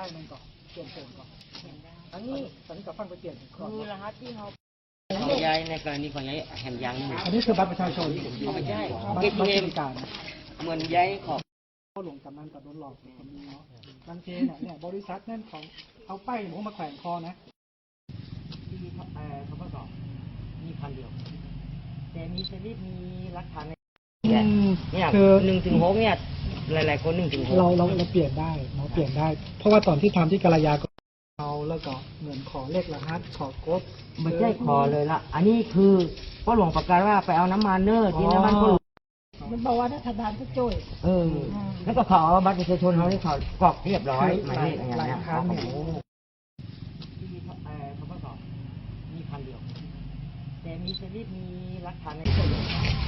ายมันก่อนเปลี่ยนโซนก่อนอันนี้ตอนนี้กับฟังไปเปลี่ยนก่อนคือรหัสที่เขาของยายในกรณีของยายแห่งยังอันนี้คือบัตรประชาชนเอาไม่ใช่บัตรเอบัตรทีสเอ็มวัสดิการนะเหมือนยายของเข้าหลงกับมันกับโดนหลอกคนนี้เนาะบางทีเนี่ยเนี่ยบริษัทนั่นของเอาป้ายหมูมาแขวนคอนะที่เอ่อเขาประกอบมีคันเดียวแต่มีสลิปมีหลักฐานในเนี่ยเนี่ยคือหนึ่งถึงหกเนี่ยหลายๆคนหนึ่งถึงหกเราเราเราเปลี่ยนได้ เราเปลี่ยนได้ เพราะว่าตอนที่ทำที่กาลยาก็เอาแล้วก็เหมือนขอเลขรหัสขอโค้ดไม่ใช่ขอเลยละอันนี้คือพ่อหลวงประกาศว่าไปเอาน้ำมันเนอร์ที่น้ำมันพ่อหลวงมันบอกว่ารัฐบาลก็ช่วยเออแล้วก็ขอบัตรประชาชนเขาที่เขากรอกเรียบร้อยหมายเลขอย่างหลายเงี้ยครั้งเนี่ยที่เอ่อเขาประกอบมีคันเดียวแต่มีสลิปมีหลักฐานใน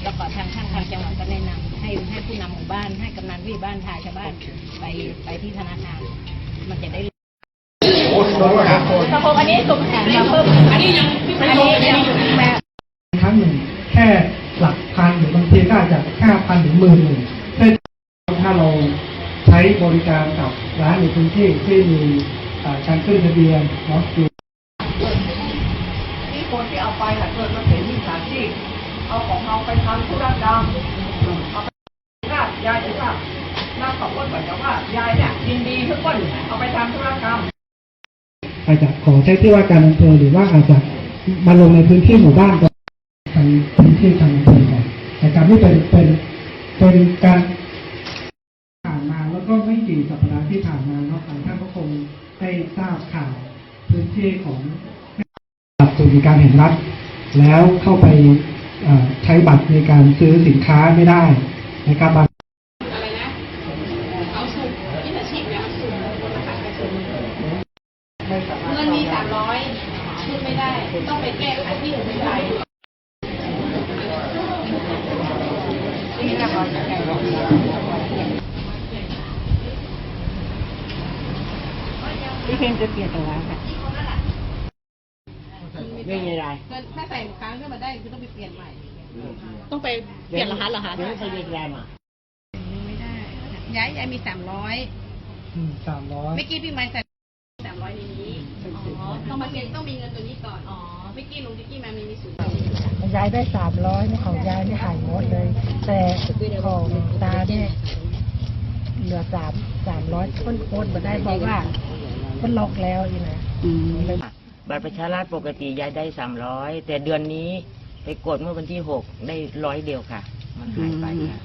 แล้วก็ทางทางทางจังหวัดก็แนะนำให้ให้ผู้นำหมู่บ้านให้กำนันผู้ใหญ่บ้านพาชาวบ้านไปไปที่ธนาคาร มันจะได้สะโพกอันนี้สุ่มแถมมาเพิ่มอันนี้ยังอันนี้ยังแบบครั้งหนึ่งแค่หลักพันหรือบางทีก็อาจจะห้าพันถึงหมื่นหนึ่งถ้าเราใช้บริการกับร้านในพื้นที่ที่มีอ่าการขึ้นทะเบียนเนาะอยู่ ที่คนที่เอาไปน่ะเกิดมาเป็นมิจฉาชีพ เอาของเราไปทำธุรกรรมเอาไปน่ายายถือว่าน่าขอบคุณเหมือนกับว่ายายเนี่ยยินดีทุกคนเอาไปทำธุรกรรมอาจจะขอใช้ที่ว่าการอำเภอหรือว่าอาจจะมาลงในพื้นที่หมู่บ้านก่อนทางพื้นที่ทางอำเภอก่อนแต่การที่เป็นเป็นเป็นการผ่านมาแล้วก็ไม่กี่สัปดาห์ที่ผ่านมาเนาะหลายท่านก็คงได้ทราบข่าวพื้นที่ของบัตรสวัสดิการแห่งรัฐแล้วเข้าไปเอ่อ ใช้บัตรในการซื้อสินค้าไม่ได้นะครับบางเงินมีสามร้อยพูดไม่ได้ ต้องไปแก้ไขที่อื่นไม่ได้พี่เพลงจะเปลี่ยนตรงนั้นค่ะ ไม่มีอะไรถ้าใส่ครั้งขึ้นมาได้คือต้องไปเปลี่ยนใหม่ ต้องไปเปลี่ยนรหัสเหรอคะเดี๋ยวไม่ใช่เรียกยายมาไม่ได้ย้ายย้ายมีสามร้อยสามร้อยเมื่อกี้พี่ไม้ใส่สามร้อยในนี้อ๋อต้องมาเปลี่ยนต้องมีเงินตัวนี้ก่อนอ๋อเมื่อกี้ลุงดิกกี้มามีมีศูนย์ยายได้สามร้อยนี่ของยายนี่หายหมดเลย แต่ของตาเนี่ยเหลือสามสามร้อยต้นโคตรมาได้เพราะว่ามันล็อกแล้วอีนะเลย บัตรประชารัฐปกติยายได้สามร้อยแต่เดือนนี้ไปกดเมื่อวันที่หกได้ร้อยเดียวค่ะ มันหายไปค่ะ